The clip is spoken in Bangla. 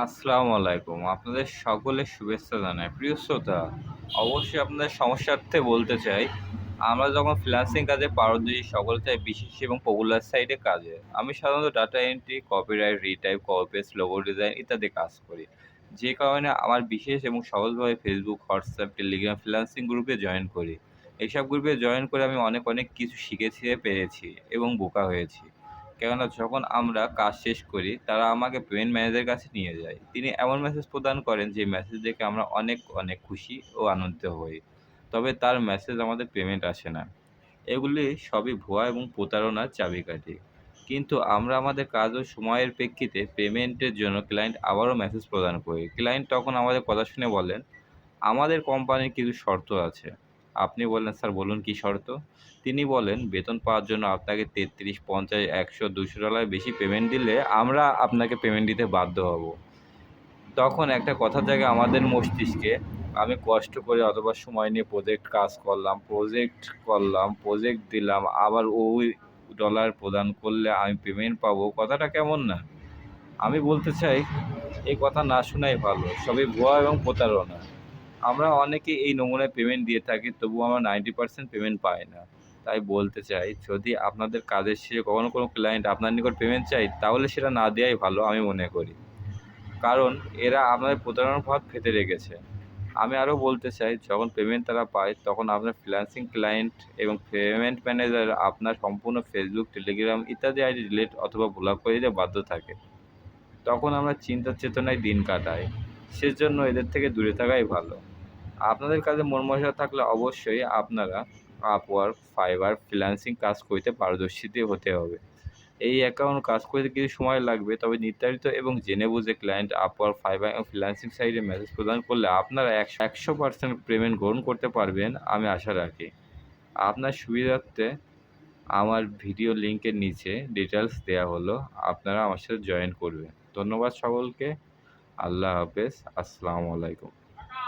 আসসালামু আলাইকুম। আপনাদের সকলের শুভেচ্ছা জানাই। প্রিয় শ্রোতা, অবশ্যই আপনাদের সমস্যার্থে বলতে চাই, আমরা যখন ফ্রিল্যান্সিং কাজে পারদর্শী সকল চাই বিশেষ এবং পপুলার সাইডে কাজে। আমি সাধারণত data entry copyright retype copies logo design ইত্যাদি কাজ করি। যে কারণে আমার বিশেষ এবং সহজভাবে ফেসবুক হোয়াটসঅ্যাপ টেলিগ্রাম ফ্রিল্যান্সিং গ্রুপে জয়েন করি। এইসব গ্রুপে জয়েন করে আমি অনেক অনেক কিছু শিখেছি, পেরেছি এবং বোকা হয়েছি। কেননা যখন আমরা কাজ শেষ করি, তারা আমাকে পেমেন্ট ম্যানেজারের কাছে নিয়ে যায়। তিনি এমন মেসেজ প্রদান করেন যে মেসেজ দেখে আমরা অনেক অনেক খুশি ও আনন্দিত হই। তবে তার মেসেজ আমাদের পেমেন্ট আসে না। এগুলি সবই ভুয়া এবং প্রতারণার চাবিকাঠি। কিন্তু আমরা আমাদের কাজ ও সময়ের প্রেক্ষিতে পেমেন্টের জন্য ক্লায়েন্ট আবারও মেসেজ প্রদান করি। ক্লায়েন্ট তখন আমাদের কথা শুনে বলেন, আমাদের কোম্পানির কিছু শর্ত আছে। আপনি বললেন, স্যার, বলুন কী শর্ত? তিনি বলেন, বেতন পাওয়ার জন্য আপনাকে তেত্রিশ, পঞ্চাশ, একশো দুশো ডলার বেশি পেমেন্ট দিলে আমরা আপনাকে পেমেন্ট দিতে বাধ্য হব। তখন একটা কথার জায়গায় আমাদের মস্তিষ্কে, আমি কষ্ট করে অথবা সময় নিয়ে প্রজেক্ট কাজ করলাম প্রজেক্ট করলাম প্রজেক্ট দিলাম, আবার ওই ডলার প্রদান করলে আমি পেমেন্ট পাবো, কথাটা কেমন না? আমি বলতে চাই, এই কথা না শোনাই ভালো, সবই ভুয়া এবং প্রতারণা। আমরা অনেকে এই নমুনায় পেমেন্ট দিয়ে থাকি, তবু আমরা নাইনটি পার্সেন্ট পেমেন্ট পাই না। তাই বলতে চাই, যদি আপনাদের কাজের শেষে কখনো কোনো ক্লায়েন্ট আপনার নিকট পেমেন্ট চাই, তাহলে সেটা না দেওয়াই ভালো আমি মনে করি। কারণ এরা আপনাদের প্রতারণার পথ ফেতে রেখেছে। আমি আরও বলতে চাই, যখন পেমেন্ট তারা পায়, তখন আপনার ফ্রিল্যান্সিং ক্লায়েন্ট এবং পেমেন্ট ম্যানেজার আপনার সম্পূর্ণ ফেসবুক টেলিগ্রাম ইত্যাদি আইডি ডিলিট অথবা ব্লক করে দিতে বাধ্য থাকে। তখন আমরা চিন্তা চেতনায় দিন কাটাই। সেজন্য এদের থেকে দূরে থাকাই ভালো। আপনাদের কাজে মন থাকলে অবশ্যই আপনারা আপওয়ার্ক ফাইবার ফ্রিল্যান্সিং কাজ করতে পারদর্শী হতে হবে। এই অ্যাকাউন্ট কাজ করতে কিছু সময় লাগবে, তবে নির্ধারিত এবং জেনে বুঝে ক্লায়েন্ট আপওয়ার্ক ফাইবার এবং ফ্রিল্যান্সিং সাইটে মেসেজ প্রদান করলে আপনারা একশো একশো পার্সেন্ট পেমেন্ট গ্রহণ করতে পারবেন, আমি আশা রাখি। আপনার সুবিধার্থে আমার ভিডিও লিঙ্কের নিচে ডিটেলস দেওয়া হলো, আপনারা আমার সাথে জয়েন করবেন। ধন্যবাদ সকলকে, আল্লাহ হাফেজ, আসসালামু আলাইকুম।